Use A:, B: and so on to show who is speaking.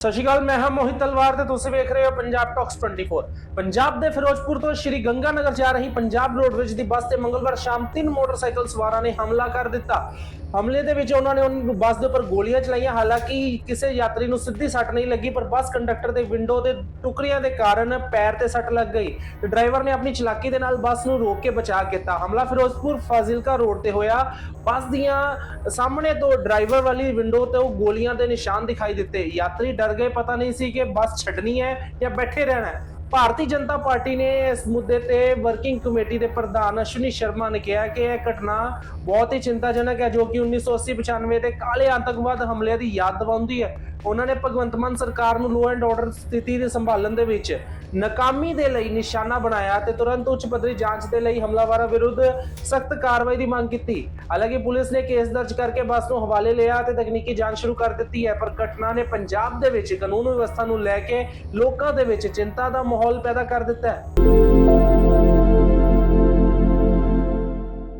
A: ਸਤਿ ਸ਼੍ਰੀ ਅਕਾਲ, ਮੈਂ ਹਾਂ ਮੋਹਿਤ ਤਲਵਾਰ ਤੇ ਤੁਸੀਂ ਵੇਖ ਰਹੇ ਹੋ ਪੰਜਾਬ ਟਾਕਸ 24 ਪੰਜਾਬ ਦੇ ਫਿਰੋਜ਼ਪੁਰ ਤੋਂ ਸ਼੍ਰੀ ਗੰਗਾਨਗਰ ਜਾ ਰਹੀ ਪੰਜਾਬ ਰੋਡਵੇਜ ਦੀ ਬੱਸ ਤੇ ਮੰਗਲਵਾਰ ਸ਼ਾਮ ਤਿੰਨ ਮੋਟਰਸਾਈਕਲ ਸਵਾਰਾਂ ਨੇ ਹਮਲਾ ਕਰ ਦਿੱਤਾ। ਹਮਲੇ ਦੇ ਵਿੱਚ ਉਹਨਾਂ ਨੇ ਉਹਨਾਂ ਬੱਸ ਦੇ ਉੱਪਰ ਗੋਲੀਆਂ ਚਲਾਈਆਂ। ਹਾਲਾਂਕਿ ਕਿਸੇ ਯਾਤਰੀ ਨੂੰ ਸਿੱਧੀ ਸੱਟ ਨਹੀਂ ਲੱਗੀ, ਪਰ ਬੱਸ ਕੰਡਕਟਰ ਦੇ ਵਿੰਡੋ ਦੇ ਟੁਕੜਿਆਂ ਦੇ ਕਾਰਨ ਪੈਰ ਤੇ ਸੱਟ ਲੱਗ ਗਈ। ਤੇ ਡਰਾਈਵਰ ਨੇ ਆਪਣੀ ਚਲਾਕੀ ਦੇ ਨਾਲ ਬੱਸ ਨੂੰ ਰੋਕ ਕੇ ਬਚਾ ਕੀਤਾ ਹਮਲਾ ਫਿਰੋਜ਼ਪੁਰ ਫਾਜ਼ਿਲਕਾ ਰੋਡ ਤੇ ਹੋਇਆ। ਬੱਸ ਦੀਆਂ ਸਾਹਮਣੇ ਤੋਂ ਡਰਾਈਵਰ ਵਾਲੀ ਵਿੰਡੋ ਤੇ ਉਹ ਗੋਲੀਆਂ ਦੇ ਨਿਸ਼ਾਨ ਦਿਖਾਈ ਦਿੱਤੇ। ਯਾਤਰੀ ਡਰ ਗਏ, ਪਤਾ ਨਹੀਂ ਸੀ ਕਿ ਬੱਸ ਛੱਡਣੀ ਹੈ ਜਾਂ ਬੈਠੇ ਰਹਿਣਾ ਹੈ। ਭਾਰਤੀ ਜਨਤਾ ਪਾਰਟੀ ਨੇ ਇਸ ਮੁੱਦੇ ਤੇ ਵਰਕਿੰਗ ਕਮੇਟੀ ਦੇ ਪ੍ਰਧਾਨ ਅਸ਼ਵਨੀ ਸ਼ਰਮਾ ਨੇ ਕਿਹਾ ਕਿ ਇਹ ਘਟਨਾ ਬਹੁਤ ਹੀ ਚਿੰਤਾਜਨਕ ਹੈ ਜੋ ਕਿ 1980-95 ਦੇ ਕਾਲੇ ਆਤੰਕਵਾਦ ਹਮਲਿਆਂ ਦੀ ਯਾਦ ਦਿਵਾਉਂਦੀ ਹੈ। ਉਹਨਾਂ ਨੇ ਭਗਵੰਤ ਮਾਨ ਸਰਕਾਰ ਨੂੰ ਲੋ ਐਂਡ ਆਰਡਰ ਸਥਿਤੀ ਦੇ ਸੰਭਾਲਣ ਦੇ ਵਿੱਚ ਨਾਕਾਮੀ ਦੇ ਲਈ ਨਿਸ਼ਾਨਾ ਬਣਾਇਆ ਤੇ ਤੁਰੰਤ ਉੱਚ ਪੱਧਰੀ ਜਾਂਚ ਦੇ ਲਈ ਹਮਲਾਵਰਾਂ ਵਿਰੁੱਧ ਸਖਤ ਕਾਰਵਾਈ ਦੀ ਮੰਗ ਕੀਤੀ। ਹਾਲਾਂਕਿ ਪੁਲਿਸ ਨੇ ਕੇਸ ਦਰਜ ਕਰਕੇ ਬੱਸ ਨੂੰ ਹਵਾਲੇ ਲਿਆ ਤੇ ਤਕਨੀਕੀ ਜਾਂਚ ਸ਼ੁਰੂ ਕਰ ਦਿੱਤੀ ਹੈ, ਪਰ ਘਟਨਾ ਨੇ ਪੰਜਾਬ ਦੇ ਵਿੱਚ ਕਾਨੂੰਨ ਵਿਵਸਥਾ ਨੂੰ ਲੈ ਕੇ ਲੋਕਾਂ ਦੇ ਵਿੱਚ ਚਿੰਤਾ ਦਾ ਮਾਹੌਲ ਪੈਦਾ ਕਰ ਦਿੱਤਾ ਹੈ।